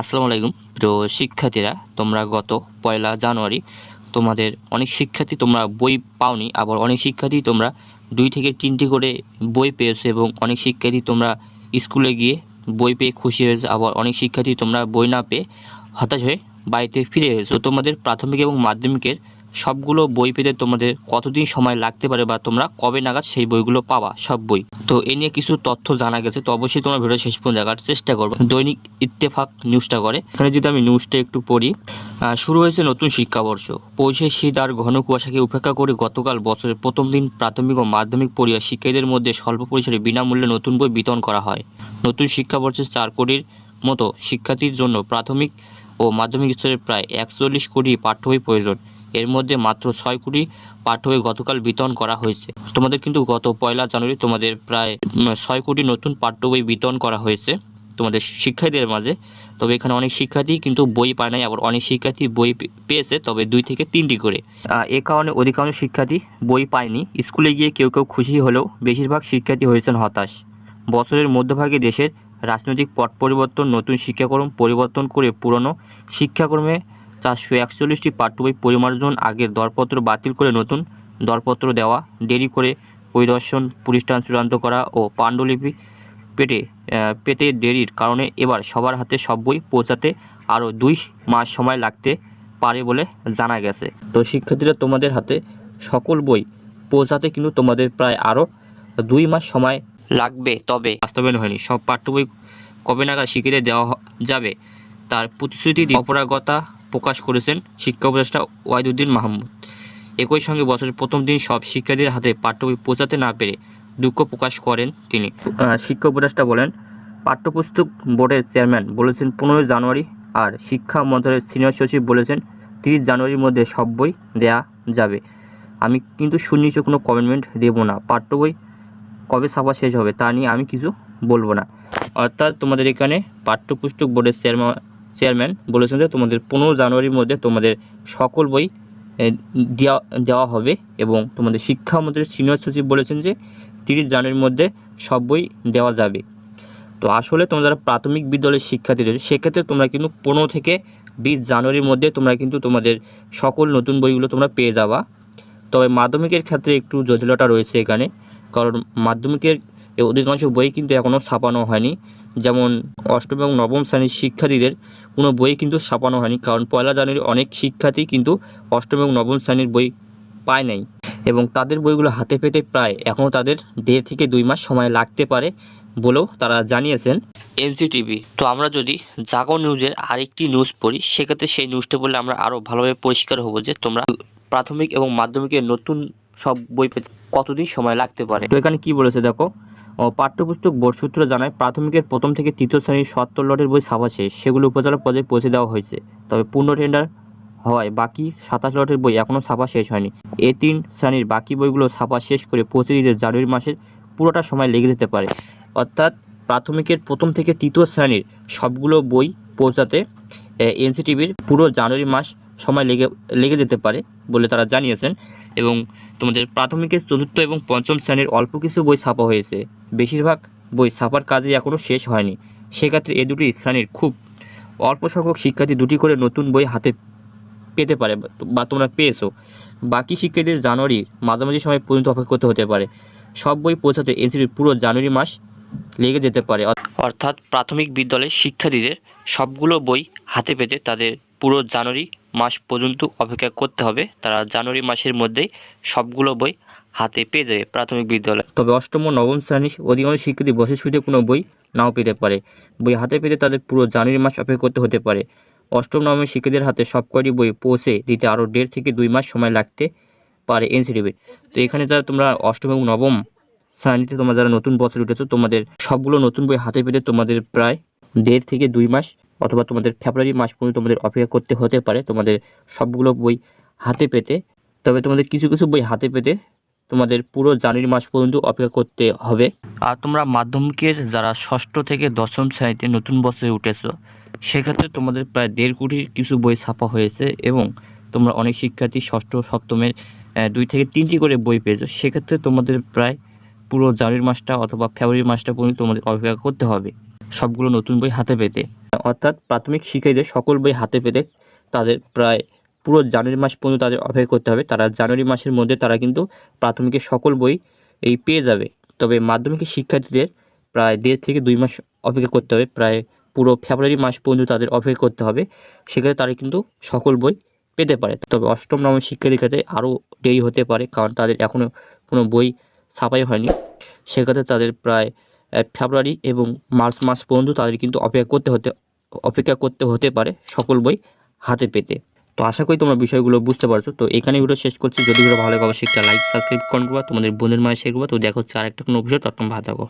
আসসালামু আলাইকুম। প্রিয় শিক্ষার্থীরা, তোমরা গত পয়লা জানুয়ারি তোমাদের অনেক শিক্ষার্থী তোমরা বই পাওনি, আবার অনেক শিক্ষার্থী তোমরা দুই থেকে তিনটি করে বই পেয়েছ এবং অনেক শিক্ষার্থী তোমরা স্কুলে গিয়ে বই পেয়ে খুশি হয়েছে, আবার অনেক শিক্ষার্থী তোমরা বই না পেয়ে হতাশ হয়ে বাড়িতে ফিরে এসেছ। তোমাদের প্রাথমিক এবং মাধ্যমিকের সবগুলো বই পেতে তোমাদের কতদিন সময় লাগতে পারে বা তোমরা কবে নাগাদ সেই বইগুলো পাবা, সব বই। তো এ নিয়ে কিছু তথ্য জানা গেছে, তো অবশ্যই তোমরা ভিডিও শেষ পর্যন্ত দেখার চেষ্টা করবে। দৈনিক ইত্তেফাক নিউজটা করে। এখানে যদি আমি নিউজটা একটু পড়ি শুরু হয়েছে নতুন শিক্ষাবর্ষ। পৌষে শীত আর ঘন কুয়াশাকে উপেক্ষা করে গতকাল বছরের প্রথম দিন প্রাথমিক ও মাধ্যমিক পড়িয়া শিক্ষার্থীদের মধ্যে স্বল্প পরিসরে বিনামূল্যে নতুন বই বিতরণ করা হয়। নতুন শিক্ষাবর্ষে চার কোটির মতো শিক্ষার্থীর জন্য প্রাথমিক ও মাধ্যমিক স্তরের প্রায় একচল্লিশ কোটি পাঠ্য বই প্রয়োজন। এর মধ্যে মাত্র ছয় কোটি পাঠ্য বই গতকাল বিতরণ করা হয়েছে। তোমাদের কিন্তু গত পয়লা জানুয়ারি তোমাদের প্রায় ছয় কোটি নতুন পাঠ্য বই বিতরণ করা হয়েছে তোমাদের শিক্ষার্থীদের মাঝে। তবে এখানে অনেক শিক্ষার্থী কিন্তু বই পায় নাই, আবার অনেক শিক্ষার্থী বই পেয়েছে, তবে দুই থেকে তিনটি করে। এ কারণে অধিকাংশ শিক্ষার্থী বই পায়নি। স্কুলে গিয়ে কেউ কেউ খুশি হলেও বেশিরভাগ শিক্ষার্থী হয়েছেন হতাশ। বছরের মধ্যভাগে দেশের রাজনৈতিক পট, পরিবর্তন, নতুন শিক্ষাক্রম পরিবর্তন করে পুরনো শিক্ষাক্রমে চারশো একচল্লিশটি পাঠ্য বই পরিমার্জন আগের দরপত্র বাতিল করে নতুন দরপত্র দেওয়া, দেরি করে পরিদর্শন প্রতিষ্ঠান চূড়ান্ত করা ও পাণ্ডুলিপি পেটে পেতে দেরির কারণে এবার সবার হাতে সব বই পৌঁছাতে আরও দুই মাস সময় লাগতে পারে বলে জানা গেছে। তো শিক্ষার্থীরা, তোমাদের হাতে সকল বই পৌঁছাতে কিন্তু তোমাদের প্রায় আরও দুই মাস সময় লাগবে, তবে বাস্তবায়ন হয়নি। সব পাঠ্য বই কবে নাগাদ শিক্ষিতদের দেওয়া যাবে তার প্রতিশ্রুতি অপরাগতা প্রকাশ করেছেন শিক্ষা উপদেষ্টা ওয়াহিদুদ্দিন মাহমুদ। একই সঙ্গে বছরের প্রথম দিন সব শিক্ষার্থীদের হাতে পাঠ্য বই পৌঁছাতে না পেরে দুঃখ প্রকাশ করেন তিনি। শিক্ষা উপদেষ্টা বলেন, পাঠ্যপুস্তক বোর্ডের চেয়ারম্যান বলেছেন, পনেরোই জানুয়ারি আর শিক্ষা মন্ত্রণালয়ের সিনিয়র সচিব বলেছেন, তিরিশ জানুয়ারির মধ্যে সব বই দেয়া যাবে। আমি কিন্তু সুনিশ্চিত কোনো কমিটমেন্ট দেবো না। পাঠ্য বই কবে ছাপা শেষ হবে তা নিয়ে আমি কিছু বলব না। অর্থাৎ তোমাদের এখানে পাঠ্যপুস্তক বোর্ডের চেয়ারম্যান চেয়ারম্যান বলেছেন যে তোমাদের পনেরো জানুয়ারির মধ্যে তোমাদের সকল বই দেওয়া দেওয়া হবে এবং তোমাদের শিক্ষামন্ত্রীর সিনিয়র সচিব বলেছেন যে তিরিশ জানুয়ারির মধ্যে সব বই দেওয়া যাবে। তো আসলে তোমরা যারা প্রাথমিক বিদ্যালয়ের শিক্ষার্থী রয়েছে, সেক্ষেত্রে তোমরা কিন্তু পনেরো থেকে বিশ জানুয়ারির মধ্যে তোমরা কিন্তু তোমাদের সকল নতুন বইগুলো তোমরা পেয়ে যাবা। তবে মাধ্যমিকের ক্ষেত্রে একটু জটিলতা রয়েছে এখানে, কারণ মাধ্যমিকের অধিকাংশ বই কিন্তু এখনও ছাপানো হয়নি। যেমন অষ্টম এবং নবম শ্রেণির শিক্ষার্থীদের কোনো বই কিন্তু ছাপানো হয়নি। কারণ পয়লা জানুয়ারি অনেক শিক্ষার্থী কিন্তু অষ্টম এবং নবম শ্রেণির বই পায় নাই এবং তাদের বইগুলো হাতে পেতে প্রায় এখনও তাদের দেড় থেকে দুই মাস সময় লাগতে পারে বলেও তারা জানিয়েছেন এনসিটিভি। তো আমরা যদি জাগো নিউজের আরেকটি নিউজ পড়ি, সেক্ষেত্রে সেই নিউজটা বললে আমরা আরও ভালোভাবে পরিষ্কার হব যে তোমরা প্রাথমিক এবং মাধ্যমিকের নতুন সব বই পেতে কতদিন সময় লাগতে পারে। তো এখানে কি বলেছে দেখো ও পাঠ্যপুস্তক বোর্ড সূত্র জানায় প্রাথমিকের প্রথম থেকে তৃতীয় শ্রেণির সত্তর লটের বই ছাপা শেষ। সেগুলো উপজেলা পর্যায়ে পৌঁছে দেওয়া হয়েছে। তবে পূর্ণ টেন্ডার হওয়ায় বাকি সাতাশ লটের বই এখনও ছাপা শেষ হয়নি। এ তিন শ্রেণির বাকি বইগুলো ছাপা শেষ করে পৌঁছে দিতে জানুয়ারি মাসের পুরোটা সময় লেগে যেতে পারে। অর্থাৎ প্রাথমিকের প্রথম থেকে তৃতীয় শ্রেণির সবগুলো বই পৌঁছাতে এনসিটিভির পুরো জানুয়ারি মাস সময় লেগে লেগে যেতে পারে বলে তারা জানিয়েছেন। এবং তোমাদের প্রাথমিকের চতুর্থ এবং পঞ্চম শ্রেণির অল্প কিছু বই ছাপা হয়েছে। বেশিরভাগ বই ছাপার কাজই এখনও শেষ হয়নি। সেক্ষেত্রে এ দুটি শ্রেণির খুব অল্প সংখ্যক শিক্ষার্থী দুটি করে নতুন বই হাতে পেতে পারে বা- তোমরা পেয়েছ। বাকি শিক্ষার্থীদের জানুয়ারি মাঝামাঝি সময় পর্যন্ত অপেক্ষা করতে হতে পারে। সব বই পৌঁছাতে এনসিটির পুরো জানুয়ারি মাস লেগে যেতে পারে। অর্থাৎ প্রাথমিক বিদ্যালয়ের শিক্ষার্থীদের সবগুলো বই হাতে পেতে তাদের পুরো জানুয়ারি মাস পর্যন্ত অপেক্ষা করতে হবে। তারা জানুয়ারি মাসের মধ্যেই সবগুলো বই হাতে পেয়ে যাবে প্রাথমিক বিদ্যালয়। তবে অষ্টম ও নবম শ্রেণির অধিকাংশ শিক্ষার্থী বসে শুতে কোনো বই নাও পেতে পারে। বই হাতে পেতে তাদের পুরো জানুয়ারি মাস অপেক্ষা করতে হতে পারে। অষ্টম নবমের শিক্ষার্থীদের হাতে সব কয়টি বই পৌঁছে দিতে আরও দেড় থেকে দুই মাস সময় লাগতে পারে এনসিডিবির তো এখানে যারা তোমরা অষ্টম এবং নবম শ্রেণীতে তোমরা যারা নতুন বছর উঠেছো, তোমাদের সবগুলো নতুন বই হাতে পেতে তোমাদের প্রায় দেড় থেকে দুই মাস অথবা তোমাদের ফেব্রুয়ারি মাস পর্যন্ত তোমাদের অপেক্ষা করতে হতে পারে তোমাদের সবগুলো বই হাতে পেতে। তবে তোমাদের কিছু কিছু বই হাতে পেতে তোমাদের পুরো জানুয়ারি মাস পর্যন্ত অপেক্ষা করতে হবে। আর তোমরা মাধ্যমিকের যারা ষষ্ঠ থেকে দশম শ্রেণীতে নতুন বছরে উঠেছো, সেক্ষেত্রে তোমাদের প্রায় দেড় কোটির কিছু বই ছাপা হয়েছে এবং তোমরা অনেক শিক্ষার্থী ষষ্ঠ, সপ্তমের দুই থেকে তিনটি করে বই পেয়েছ। সেক্ষেত্রে তোমাদের প্রায় পুরো জানুয়ারি মাসটা অথবা ফেব্রুয়ারি মাসটা পর্যন্ত তোমাদের অপেক্ষা করতে হবে সবগুলো নতুন বই হাতে পেতে। অর্থাৎ প্রাথমিক শিক্ষার্থীদের সকল বই হাতে পেতে তাদের প্রায় পুরো জানুয়ারি মাস পর্যন্ত তাদের অপেক্ষা করতে হবে। তারা জানুয়ারি মাসের মধ্যে তারা কিন্তু প্রাথমিকের সকল বই এই পেয়ে যাবে। তবে মাধ্যমিকের শিক্ষার্থীদের প্রায় দেড় থেকে দুই মাস অপেক্ষা করতে হবে। প্রায় পুরো ফেব্রুয়ারি মাস পর্যন্ত তাদের অপেক্ষা করতে হবে। সেক্ষেত্রে তারা কিন্তু সকল বই পেতে পারে। তবে অষ্টম নবম শিক্ষার্থীর ক্ষেত্রে আরও দেরি হতে পারে কারণ তাদের এখনও কোনো বই ছাপাই হয়নি। সেক্ষেত্রে তাদের প্রায় ফেব্রুয়ারি এবং মার্চ মাস পর্যন্ত তাদের কিন্তু অপেক্ষা করতে হতে, অপেক্ষা করতে হতে পারে সকল বই হাতে পেতে। তো আশা করি তোমরা বিষয়গুলো বুঝতে পারছ। তো এখানে ভিডিও শেষ করছি। যদি ভিডিও ভালো লাগে, অবশ্যই একটা লাইক সাবস্ক্রাইব করবা। তোমাদের বোনের মায়ের শেখবা তো দেখো হচ্ছে আরেকটা কোনো বিষয় তখন ভালো থাকো।